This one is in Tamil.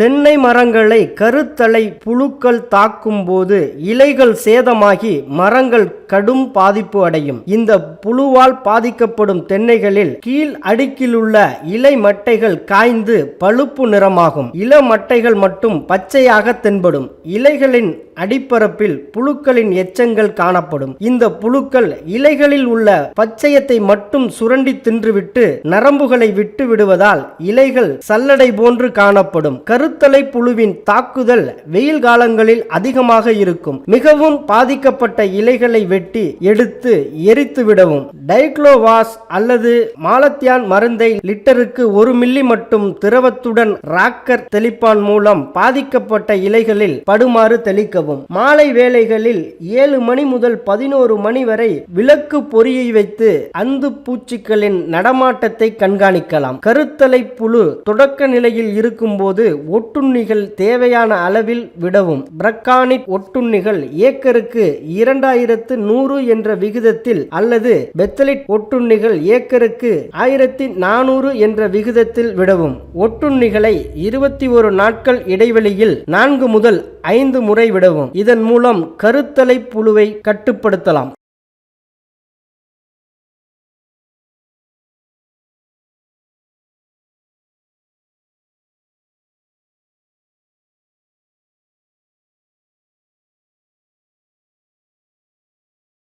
தென்னை மரங்களை கருத்தலை புழுக்கள் தாக்கும் போது இலைகள் சேதமாகி மரங்கள் கடும் பாதிப்பு அடையும். இந்த புழுவால் பாதிக்கப்படும் தென்னைகளில் கீழ் அடுக்கிலுள்ள இலை மட்டைகள் காய்ந்து பழுப்பு நிறமாகும். இள மட்டைகள் மட்டும் பச்சையாக தென்படும். இலைகளின் அடிப்பரப்பில் புழுக்களின் எச்சங்கள் காணப்படும். இந்த புழுக்கள் இலைகளில் உள்ள பச்சையத்தை மட்டும் சுரண்டி தின்றுவிட்டு நரம்புகளை விட்டு விடுவதால் இலைகள் சல்லடை போன்று காணப்படும். கரு கருத்தலை புழுவின் தாக்குதல் வெயில் காலங்களில் அதிகமாக இருக்கும். மிகவும் பாதிக்கப்பட்ட இலைகளை வெட்டி எடுத்து எரித்து விடவும். டைக்ளோவாஸ் அல்லது மாலத்தியான் மருந்தை லிட்டருக்கு ஒரு மில்லி மட்டும் திரவத்துடன் ராக்கர் தெளிப்பான் மூலம் பாதிக்கப்பட்ட இலைகளில் படுமாறு தெளிக்கவும். மாலை வேளைகளில் ஏழு மணி முதல் பதினோரு மணி வரை விளக்கு பொறியை வைத்து அந்து பூச்சிகளின் நடமாட்டத்தை கண்காணிக்கலாம். கருத்தலை புழு தொடக்க நிலையில் இருக்கும்போது ஒட்டுண்ணிகள் தேவையான அளவில் விடவும். பிரக்கானிட் ஒட்டுண்ணிகள் ஏக்கருக்கு இரண்டாயிரத்து நூறு என்ற விகிதத்தில் அல்லது பெத்தலிட் ஒட்டுண்ணிகள் ஏக்கருக்கு ஆயிரத்தி நானூறு என்ற விகிதத்தில் விடவும். ஒட்டுண்ணிகளை இருபத்தி ஒரு நாட்கள் இடைவெளியில் நான்கு முதல் ஐந்து முறை விடவும். இதன் மூலம் கருத்தலை புழுவை கட்டுப்படுத்தலாம்.